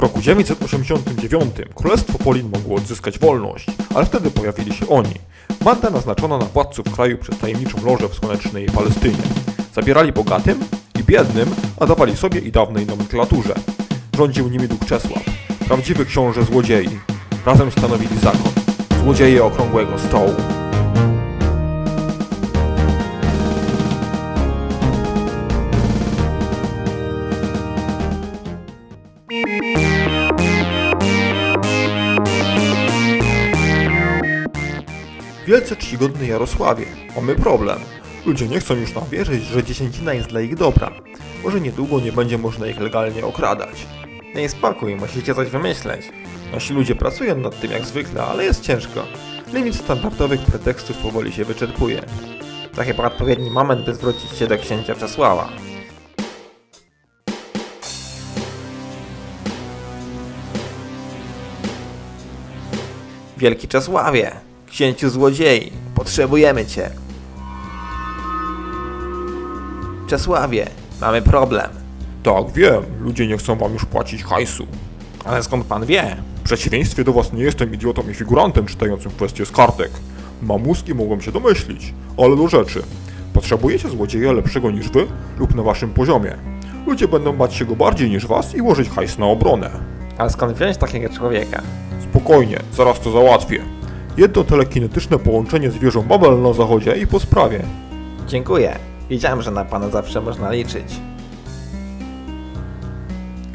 roku 989 Królestwo Polin mogło odzyskać wolność, ale wtedy pojawili się oni. Banda naznaczona na władców kraju przez tajemniczą lożę w słonecznej Palestynie. Zabierali bogatym i biednym, a dawali sobie i dawnej nomenklaturze. Rządził nimi Duch Czesław, prawdziwy książę złodziei. Razem stanowili zakon. Złodzieje okrągłego stołu. Wielce czcigodny Jarosławie, mamy problem. Ludzie nie chcą już nam wierzyć, że dziesięcina jest dla ich dobra. Może niedługo nie będzie można ich legalnie okradać. Daj spokój, musicie coś wymyśleć. Nasi ludzie pracują nad tym jak zwykle, ale jest ciężko. Limit standardowych pretekstów powoli się wyczerpuje. To chyba odpowiedni moment, by zwrócić się do księcia Czesława. Wielki Czesławie, księciu złodziei, potrzebujemy cię. Czesławie, mamy problem. Tak, wiem, ludzie nie chcą wam już płacić hajsu. Ale skąd pan wie? W przeciwieństwie do was nie jestem idiotą i figurantem czytającym kwestie z kartek. Mam mózg i mogłem się domyślić, ale do rzeczy. Potrzebujecie złodzieja lepszego niż wy lub na waszym poziomie. Ludzie będą bać się go bardziej niż was i łożyć hajs na obronę. Ale skąd wziąć takiego człowieka? Spokojnie, zaraz to załatwię. Jedno telekinetyczne połączenie z wieżą Babel na zachodzie i po sprawie. Dziękuję. Wiedziałem, że na pana zawsze można liczyć.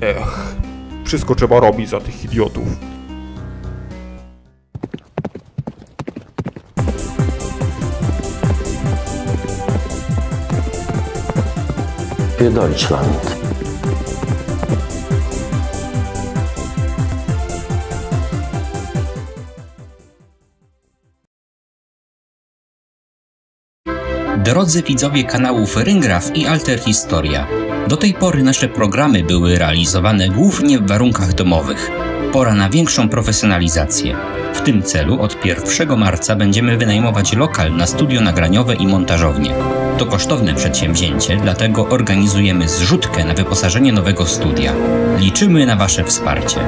Ech, wszystko trzeba robić za tych idiotów. für Deutschland. Drodzy widzowie kanałów Ryngraf i Alter Historia, do tej pory nasze programy były realizowane głównie w warunkach domowych. Pora na większą profesjonalizację. W tym celu od 1 marca będziemy wynajmować lokal na studio nagraniowe i montażownię. To kosztowne przedsięwzięcie, dlatego organizujemy zrzutkę na wyposażenie nowego studia. Liczymy na Wasze wsparcie.